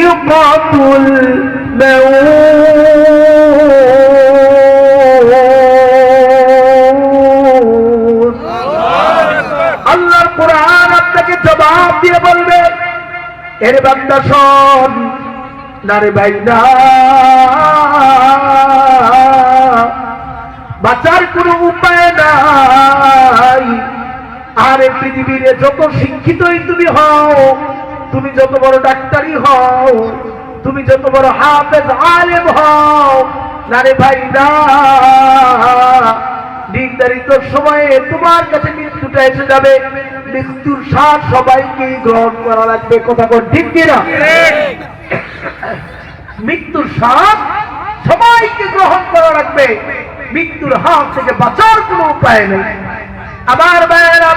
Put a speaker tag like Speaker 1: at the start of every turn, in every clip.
Speaker 1: ইউকাতুল মাউত আল্লাহর কোরআন আপনাকে জবাব দিয়ে বলবে, এর বান্দা শোন না রে ভাই না বাঁচার কোনো উপায় নাই। আর পৃথিবীর যত শিক্ষিতই তুমি হও তুমি যত বড় ডাক্তারই হও, তুমি যত বড় হাফেজ আলেম হও না রে ভাই না, নির্ধারিত সময়ে তোমার কাছে মৃত্যুটা এসে যাবে। মৃত্যুর স্বাদ সবাইকে গ্রহণ করা লাগবে। কথা কোন ঠিক কিনা মৃত্যুর স্বাদ সবাইকে গ্রহণ করা লাগবে। মৃত্যুর হাত থেকে বাঁচার কোনো উপায় নেই। আমার ভাইয়েরা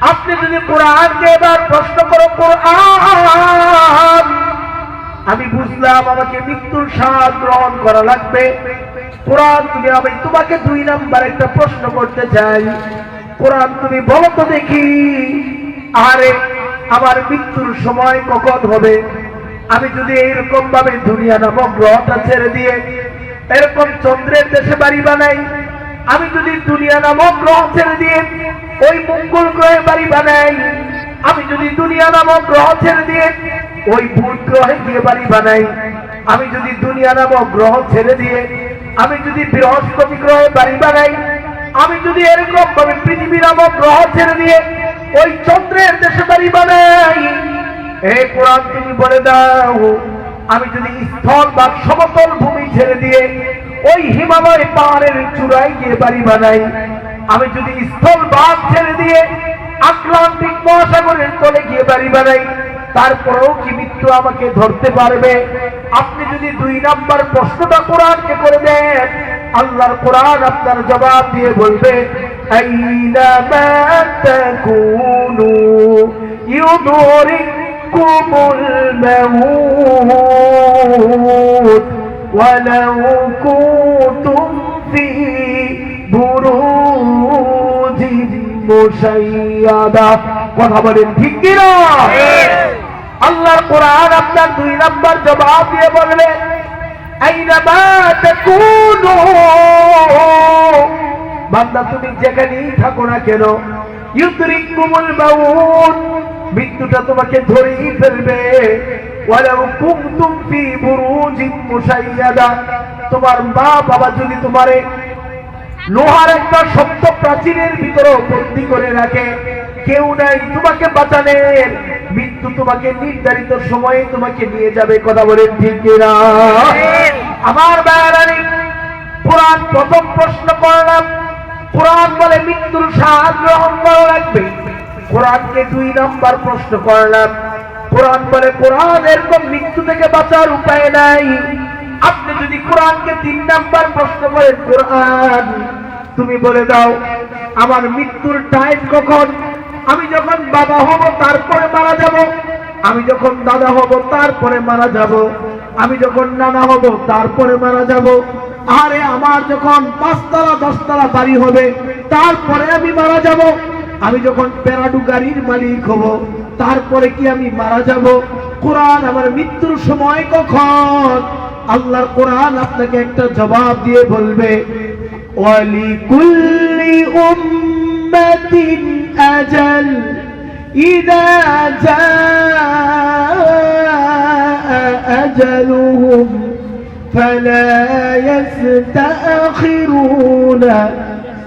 Speaker 1: আপনি যদি কোরআনকে এবার প্রশ্ন করো, কোরআন? আমি বুঝলাম আমাকে মৃত্যুর স্বাদ গ্রহণ করা লাগবে। কোরআন তুমি, আমি তোমাকে দুই নাম্বার একটা প্রশ্ন করতে চাই। কোরআন তুমি বলো তো দেখি, আরে, আমার মৃত্যুর সময় কখন হবে? আমি যদি এইরকম ভাবে দুনিয়া নামক গ্রহটা ছেড়ে দিয়ে এরকম চন্দ্রের দেশে বাড়ি বানাই আমি যদি দুনিয়া নামক গ্রহ ছেড়ে দিয়ে ওই মঙ্গল গ্রহে বাড়ি বানাই, আমি যদি দুনিয়া নামক গ্রহ ছেড়ে দিয়ে ওই বুধ গ্রহে গিয়ে বাড়ি বানাই, আমি যদি দুনিয়া নামক গ্রহ ছেড়ে দিয়ে আমি যদি বৃহস্পতি গ্রহে বাড়ি বানাই, আমি যদি এরকম ভাবে পৃথিবী নামক গ্রহ ছেড়ে দিয়ে ওই চন্দ্রের দেশে বাড়ি বানাই, হে কোরআন তুমি বলে দাও, আমি যদি স্থল বা সমতল ভূমি ছেড়ে দিয়ে ওই হিমালয় পাহাড়ের চূড়ায় গিয়ে বাড়ি বানাই। আমি যদি স্থল বাদ ছেড়ে দিয়ে আটলান্টিক মহাসাগরের তলে গিয়ে বাড়ি বানাই, তারপরেও কি মৃত্যু আমাকে ধরতে পারবে? আপনি যদি দুই নাম্বার প্রশ্নটা কোরআনকে করে দেন, আল্লাহর কোরআন আপনার জবাব দিয়ে বলবে ইউদরিকুমুল মাউত। ولو كنتم في بروج মুশাইয়াদা কথা বলেন ঠিক কি না আল্লাহর কোরআন আপনার দুই নাম্বার জবাব দিয়ে বলবে আইনামা তাকুনু বান্দা তুমি যেখানেই থাকো না কেন ইউদরিকুমুল মাউত মৃত্যুটা তোমাকে ধরেই ফেলবে ওয়ালাউ কুনতুম ফি বুরুজিন মুশাইয়াদা। তোমার মা বাবা যদি তোমারে লোহার একটা শক্ত প্রাচীরের ভিতরে বন্দি করে রাখে, কেউ নাই তোমাকে বাঁচানের। মৃত্যু তোমাকে নির্ধারিত সময়ে তোমাকে নিয়ে যাবে, কথা বলেন ঠিক কিনা? আমার বেড়ানি পুরাণ প্রথম প্রশ্ন করলাম, কোরআন বলে মৃত্যুর স্বাদ গ্রহণ করা লাগবে। কোরআনকে দুই নাম্বার প্রশ্ন করলাম কোরআন বলে, কোরআন এরকম মৃত্যু থেকে বাঁচার উপায় নাই। আপনি যদি কোরআনকে তিন নাম্বার প্রশ্ন করেন, কোরআন, তুমি বলে দাও, আমার মৃত্যুর টাইম কখন? আমি যখন বাবা হব, তারপরে মারা যাব। আমি যখন দাদা হব, তারপরে মারা যাব। আমি যখন নানা হব, তারপরে মারা যাব। আরে, আমার যখন পাঁচতলা, দশতলা বাড়ি হবে, তারপরে আমি মারা যাব। আমি যখন প্যারাডু গাড়ির মালিক হব তারপরে কি আমি মারা যাব? কোরআন আমার মৃত্যুর সময় কখন? আল্লাহর কোরআন আপনাকে একটা জবাব দিয়ে বলবে ওয়ালি কুল্লি উম্মাতিন আজাল, ইদা জাআ আজালুহুম, ফালা ইয়াস্তাখিরুনা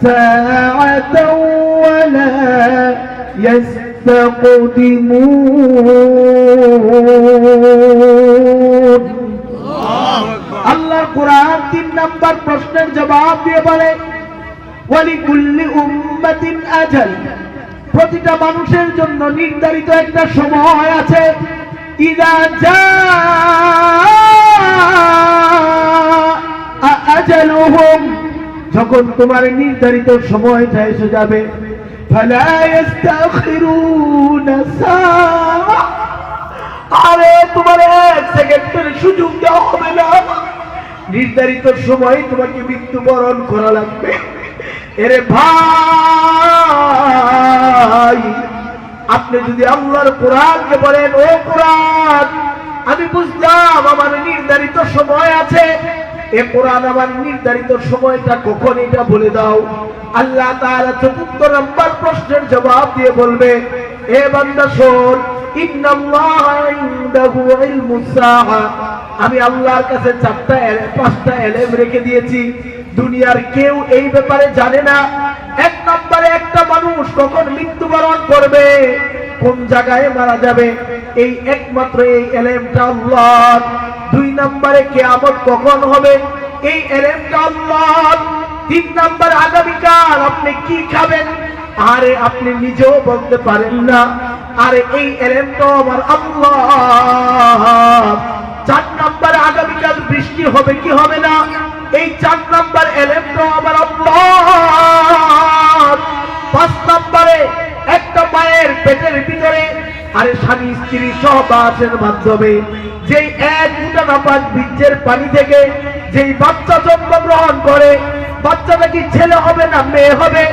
Speaker 1: সাআতাও ওয়ালা ইয়াস্তাখিরুনা يستقدمون আল্লাহর কোরআন তিন নাম্বার প্রশ্নের জবাব দিয়ে বলে ওয়ালি কুল্লি উম্মাতিন আজাল প্রতিটা মানুষের জন্য নির্ধারিত একটা সময় আছে ইদা জা আজালুহুম যখন তোমার নির্ধারিত সময়টা এসে যাবে ফালা ইস্তাখিরুনা সাআ আরে, তোমার এক সেকেন্ডের সুযোগ দেওয়া হবে না। নির্ধারিত সময় তোমাকে মৃত্যুবরণ করা লাগবে। এরে ভাই, আপনি যদি আল্লাহর কোরআনকে বলেন, ও কোরআন, আমি বুঝলাম আমার নির্ধারিত সময় আছে এ কোরআন আমার নির্ধারিত সময়টা কখন এটা বলে দাও। আল্লাহ তাআলা চতুর্থ নম্বর প্রশ্নের জবাব দিয়ে বলবে, এ বান্দা শোন আমি আল্লাহর কাছে চারটা পাঁচটা এলেম রেখে দিয়েছি। দুনিয়ার কেউ এই ব্যাপারে জানে না। এক নম্বরে একটা মানুষ কখন মৃত্যুবরণ করবে, কোন জায়গায় মারা যাবে, এই একমাত্র এই এলেমটা আল্লাহ দুই নম্বরে কেয়ামত কখন হবে? এই তিন নম্বর আগামীকাল আপনি কি খাবেন? আরে আপনি নিজেও বলতে পারেন না। আরে এই এলেমটা আমার আল্লাহ চার নম্বর আগামীকাল বৃষ্টি হবে কি হবে না? এই চার নম্বর এলেমটা আমার আল্লাহ পাঁচ নম্বরে একটা মায়ের পেটের ভিতরে আরে স্বামী স্ত্রী সহবাসের মাধ্যমে। যেই এক দুটা নাপাক বীর্যের পানি থেকে যেই বাচ্চা জন্মগ্রহণ করে বাচ্চাটা কি ছেলে হবে না মেয়ে হবে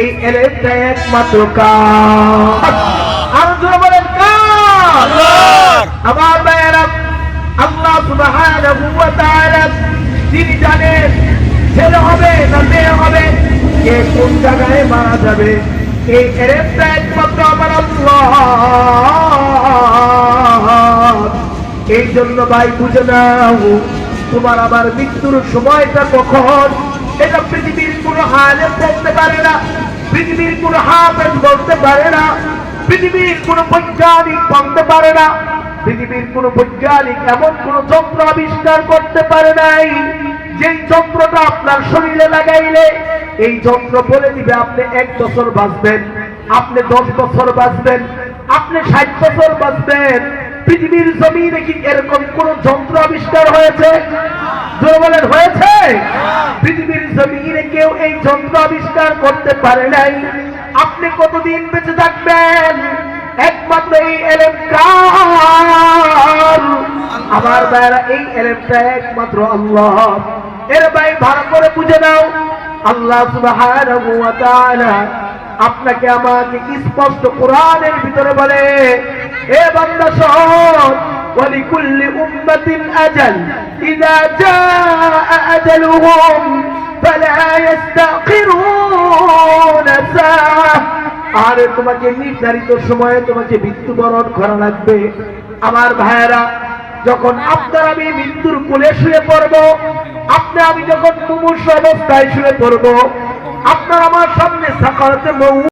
Speaker 1: এই এলেমটা একমাত্র কাজ আর জোরে বলেন কাজ আমার ভাইয়েরা আল্লাহ সুবহানাহু ওয়া তাআলা তিনি জানেন ছেলে হবে না মেয়ে হবে কে কোন জায়গায় মারা যাবে। এই একমাত্র আমার এই জন্য ভাই, বুঝে নাও, তোমার আবার মৃত্যুর সময়টা কখন? এটা পৃথিবীর কোনো হালে বলতে পারে না, পৃথিবীর কোনো হাফেজ বলতে পারে না, পৃথিবীর কোনো বৈজ্ঞানিক বলতে পারে না, পৃথিবীর কোন বৈজ্ঞানিক এমন কোন যন্ত্র আবিষ্কার করতে পারে নাই, যেই যন্ত্রটা আপনার শরীরে লাগাইলে এই যন্ত্র বলে দিবে, আপনি এক বছর বাঁচবেন, আপনি দশ বছর বাঁচবেন, আপনি ষাট বছর বাঁচবেন। পৃথিবীর জমিনে কি এরকম কোন যন্ত্র আবিষ্কার হয়েছে? বলেন, হয়েছে? পৃথিবীর জমিনে কেউ এই যন্ত্র আবিষ্কার করতে পারে নাই। আপনি কতদিন বেঁচে থাকবেন? একমাত্র এই এলেম আমার ভাইরা এই এলেমটা একমাত্র আল্লাহ। এর ভাই ভালো করে বুঝে নাও। আল্লাহ সুবহানাহু ওয়া তাআলা আপনাকে আমাকে স্পষ্ট কোরআনের ভিতরে বলে এ বান্দা শোন ولكل أمة أجل إذا جاء أجلهم فلا يستأخرون ساعة আরে তোমাকে নির্ধারিত সময়ে তোমাকে মৃত্যুবরণ করা লাগবে আমার ভাইয়েরা যখন আপনার আমি মৃত্যুর কোলে শুয়ে পড়ব আপনি আমি যখন মুমূর্ষ অবস্থায় শুয়ে পড়ব আপনার আমার সামনে সাকারতে মৌ